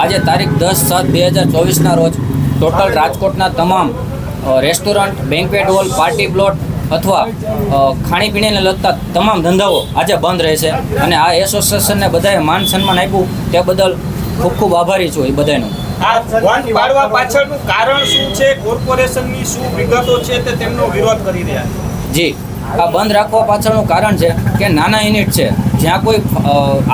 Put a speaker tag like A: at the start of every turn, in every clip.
A: આજે તારીખ દસ સાત બે હજાર ચોવીસના રોજ ટોટલ રાજકોટના તમામ restaurant banquet hall party plot અથવા ખાણીપીણીને લગતા તમામ ધંધાઓ આજે બંધ રહેશે. અને આ એસોસિએશનને બધાએ માન સન્માન આપ્યું તે બદલ ખૂબ ખૂબ આભારી છું એ બધાનું.
B: બંધ પાડવા પાછળનું કારણ શું છે? કોર્પોરેશનની શું વિગતો છે તે તેમનો વિરોધ કરી રહ્યા છે.
A: જી આ બંધ રાખવા પાછળનું કારણ છે કે નાના યુનિટ છે. જ્યાં કોઈ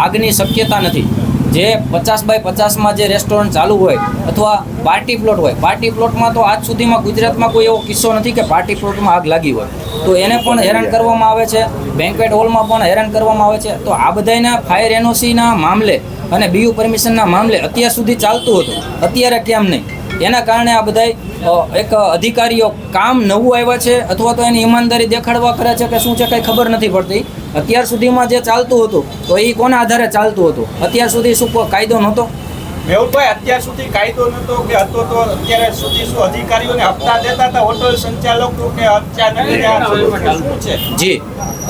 A: આગની શક્યતા નથી. જે પચાસ બાય પચાસમાં જે રેસ્ટોરન્ટ ચાલુ હોય અથવા પાર્ટી પ્લોટ હોય પાર્ટી પ્લોટમાં તો આજ સુધીમાં ગુજરાતમાં કોઈ એવો કિસ્સો નથી કે પાર્ટી પ્લોટમાં આગ લાગી હોય. તો એને પણ હેરાન કરવામાં આવે છે બેન્કવેટ હોલમાં પણ હેરાન કરવામાં આવે છે. તો આ બધાના ફાયર એનઓસીના મામલે અને બીયુ પરમિશનના મામલે અત્યાર સુધી ચાલતું હતું, અત્યારે કેમ નહીં? એના કારણે આ બધા એક અધિકારીઓ કામ નવું આવ્યા છે અથવા તો એની ઈમાનદારી દેખાડવા કરે છે કે શું છે કંઈ ખબર નથી પડતી. અત્યાર સુધીમાં જે ચાલતું હતું તો એ કોના આધારે ચાલતું હતું? અત્યાર સુધી શું કોઈ કાયદો નહોતો?
B: મેહુલભાઈ અત્યાર સુધી કાયદો નતો કે હતો તો અત્યારે સુધી શું અધિકારીઓને હપ્તા દેતા હતા હોટલ સંચાલકો કે છે?
A: જી.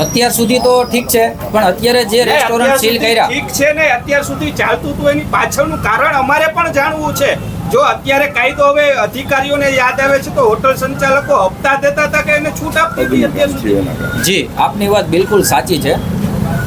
A: અત્યાર સુધી તો ઠીક છે પણ અત્યારે જે રેસ્ટોરન્ટ સીલ કર્યા.
B: ઠીક છે ને અત્યાર સુધી ચાલતું હતું એની પાછળનું કારણ અમારે પણ જાણવું છે. જો અત્યારે કાયદો હવે અધિકારીઓને યાદ આવે છે તો હોટલ સંચાલકો હપ્તા દેતા હતા કે એને છૂટ આપતી હતી અત્યાર સુધી?
A: જી આપની વાત બિલકુલ સાચી છે.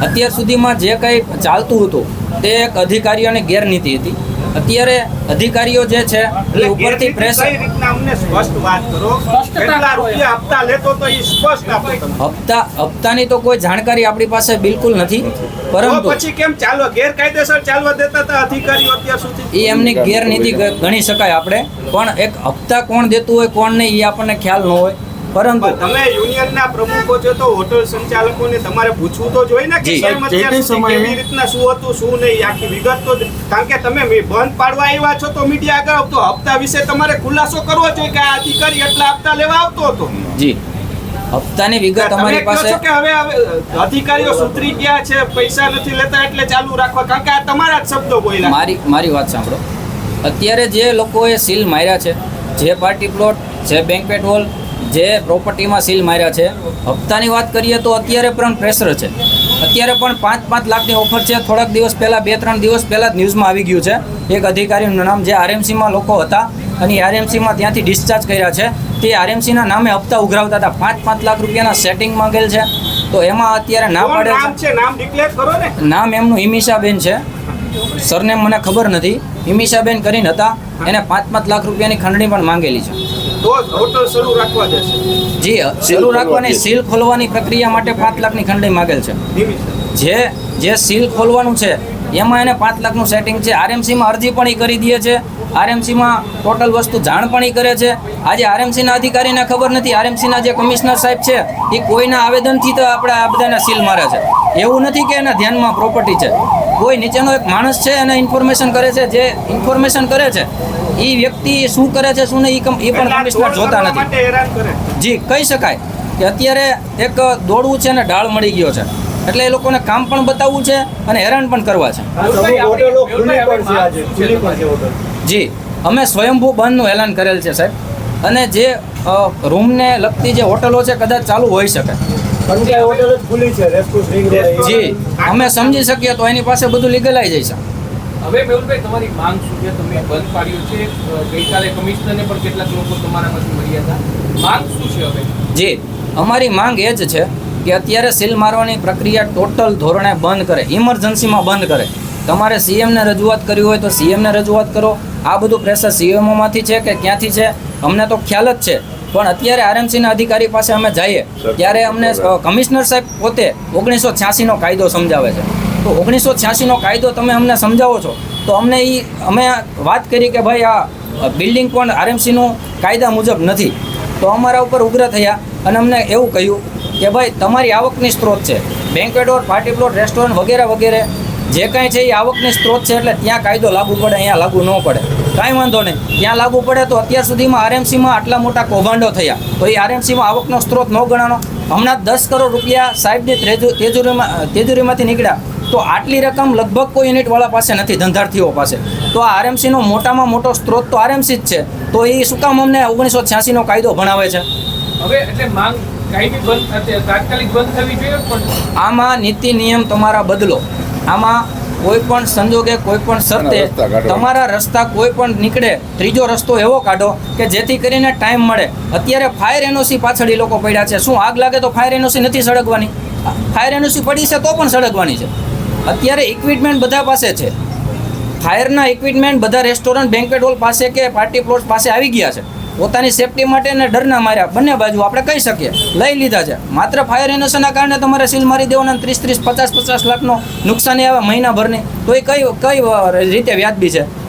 A: અત્યાર સુધીમાં જે કંઈ ચાલતું હતું તે એક અધિકારીઓની ગેરનીતિ હતી. અત્યારે અધિકારીઓ જે છે એ ઉપરથી પ્રેશર
B: અમને સ્પષ્ટ વાત કરો? કેટલા રૂપિયા હપ્તા લેતો તો એ સ્પષ્ટ આપો
A: હપ્તા હપ્તાની તો કોઈ જાણકારી આપણી પાસે બિલકુલ નથી. પરંતુ
B: પછી કેમ ચાલો ગેરકાયદેસર ચાલવા દેતા હતા અધિકારીઓ અત્યાર સુધી?
A: એ એમની ગેરનીતિ ગણી શકાય આપણે. પણ એક હપ્તા કોણ દેતું હોય કોણ નહીં એ આપણને ખ્યાલ ન હોય. પરંતુ
B: તમે યુનિયનના પ્રમુખો છો તો હોટલ સંચાલકોને તમારે પૂછવું તો જોઈએ ને કે
C: તે
B: કેવી રીતના શું હતું શું નહીં આખી વિગત તો કારણ કે તમે બંધ પાડવા આવ્યા છો તો મીડિયા આગળ આવતો. હપ્તા વિશે તમારે ખુલાસો કરવો જોઈએ કે આ અધિકારી એટલા હપ્તા લેવા આવતો હતો?
A: જી. હપ્તાની વિગત અમારી પાસે
B: કે હવે અધિકારીઓ સુધરી ગયા છે પૈસા નથી લેતા એટલે ચાલુ રાખવા. કારણ કે આ તમારા જ શબ્દો બોલ્યા.
A: મારી મારી વાત સાંભળો. અત્યારે જે લોકોએ સીલ માર્યા છે જે પાર્ટી પ્લોટ જે બેન્ક્વેટ હોલ જે પ્રોપર્ટીમાં સીલ માર્યા છે. હપ્તાની વાત કરીએ તો અત્યારે પણ પ્રેશર છે. અત્યારે પણ પાંચ પાંચ લાખની ઓફર છે. થોડાક દિવસ પહેલાં બે ત્રણ દિવસ પહેલાં જ ન્યૂઝમાં આવી ગયું છે. એક અધિકારીનું નામ જે આરએમસીમાં લોકો હતા અને આરએમસીમાં ત્યાંથી ડિસ્ચાર્જ કર્યા છે. તે આરએમસીના નામે હપ્તા ઉઘરાવતા હતા. પાંચ પાંચ લાખ રૂપિયાના સેટિંગ માંગેલ છે. તો એમાં અત્યારે ના પાડે
B: નામ
A: છે?
B: છે નામ ડિક્લેર કરો ને.
A: નામ એમનું હિમિશાબેન છે. સરનેમ મને ખબર નથી. હિમિશાબેન કરીને હતા. એને પાંચ પાંચ લાખ રૂપિયાની ખંડણી પણ માંગેલી છે.
B: તો જ હોટલ શરૂ રાખવા દેશે.
A: જી શરૂ રાખવાની સીલ ખોલવાની પ્રક્રિયા માટે પાંચ લાખની ખંડણી માંગેલ છે. જે જે સીલ ખોલવાનું છે એમાં એને પાંચ લાખનું સેટિંગ છે. આરએમસીમાં અરજી પણ એ કરી દે છે. આરએમસીમાં ટોટલ વસ્તુ જાણ પણ એ કરે છે. આજે આરએમસીના અધિકારીને ખબર નથી. આરએમસીના જે કમિશનર સાહેબ છે એ કોઈના આવેદનથી તો આપણે આ બધાને સીલ મારે છે. એવું નથી કે એના ધ્યાનમાં પ્રોપર્ટી છે. કોઈ નીચેનો એક માણસ છે એને ઇન્ફોર્મેશન કરે છે. જે ઇન્ફોર્મેશન કરે છે એ વ્યક્તિ શું કરે છે શું નહીં એ પણ કમિશનર જોતા નથી.
B: માટે હેરાન કરે.
A: જી કહી શકાય કે અત્યારે એક દોડવું છે ને ઢાળ મળી ગયો છે. એટલે એ લોકોને કામ પણ બતાવવું છે અને હેરાન પણ કરવા છે. જી અમે સ્વયંભૂ બંધનું એલાન કરેલ છે સાહેબ. અને જે રૂમને લગતી જે હોટલો છે કદાચ ચાલુ હોઈ શકે.
C: જ
A: અમે સમજી શકીએ તો એની પાસે બધું લીગલાઈ જશે
D: હવે મેહુલભાઈ તમારી માંગ શું છે? તમે બંધ પાડ્યું છે. ગઈકાલે કમિશનરને પણ કેટલાક લોકો તમારા તમારામાંથી મળ્યા હતા. માંગ શું છે હવે?
A: જી અમારી માંગ એ જ છે કે અત્યારે સીલ મારવાની પ્રક્રિયા ટોટલ ધોરણે બંધ કરે ઇમરજન્સીમાં બંધ કરે. તમારે સીએમને રજૂઆત કરવી હોય તો સીએમને રજૂઆત કરો. આ બધું પ્રેશર સીએમઓમાંથી છે કે ક્યાંથી છે? અમને તો ખ્યાલ જ છે. પણ અત્યારે આરએમસીના અધિકારી પાસે અમે જઈએ ત્યારે અમને કમિશનર સાહેબ પોતે ઓગણીસો છ્યાસીનો કાયદો સમજાવે છે. તો ઓગણીસો છ્યાસીનો કાયદો તમે અમને સમજાવો છો, તો અમને એ અમે વાત કરી કે ભાઈ આ બિલ્ડિંગ પણ આરએમસીનું કાયદા મુજબ નથી. તો અમારા ઉપર ઉગ્ર થયા અને અમને એવું કહ્યું કે ભાઈ તમારી આવકની સ્ત્રોત છે. બેન્ક્વેટ પાર્ટી પ્લોટ રેસ્ટોરન્ટ વગેરે વગેરે, જે કાંઈ છે એ આવકની સ્ત્રોત છે એટલે ત્યાં કાયદો લાગુ પડે, અહીંયા લાગુ ન પડે. કાંઈ વાંધો નહીં. ત્યાં લાગુ પડે તો અત્યાર સુધીમાં આરએમસીમાં આટલા મોટા કૌભાંડો થયા. તો એ આરએમસીમાં આવકનો સ્ત્રોત ન ગણાનો. હમણાં દસ કરોડ રૂપિયા સાહેબની તેજુરીમાં તેજુરીમાંથી નીકળ્યા. તો આટલી રકમ લગભગ કોઈ યુનિટવાળા પાસે નથી ધંધાર્થીઓ પાસે. તો આ આરએમસીનો મોટામાં મોટો સ્ત્રોત તો આરએમસી જ છે. તો એ શું કામ અમને ઓગણીસો છ્યાસીનો કાયદો ભણાવે છે?
D: હવે એટલે માંગ કાયમી બંધ અત્યારે તાત્કાલિક બંધ થવી જોઈએ પણ
A: આમાં નીતિ નિયમ તમારા બદલો. આમાં કોઈ પણ સંજોગે કોઈ પણ શરતે. તમારા રસ્તા કોઈ પણ નીકળે ત્રીજો રસ્તો એવો કાઢો કે જેથી કરીને ટાઈમ મળે. અત્યારે ફાયર એનઓસી પાછળ એ લોકો પડ્યા છે. શું આગ લાગે તો ફાયર એનઓસી નથી સળગવાની? ફાયર એનઓસી પડી છે તો પણ સળગવાની છે. અત્યારે ઇક્વિપમેન્ટ બધા પાસે છે. ફાયરના ઇક્વિપમેન્ટ બધા રેસ્ટોરન્ટ બેન્કેટ હોલ પાસે કે પાર્ટી પ્લોટ પાસે આવી ગયા છે. પોતાની સેફટી માટે ને ડરના માર્યા. બંને બાજુ આપણે કહી શકીએ. લઈ લીધા છે. માત્ર ફાયર એનોસના કારણે તમારે સીલ મારી દેવાના ત્રીસ ત્રીસ, પચાસ પચાસ લાખનો નુકસાની આવે મહિનાભરની. તો એ કઈ કઈ રીતે વ્યાજબી છે?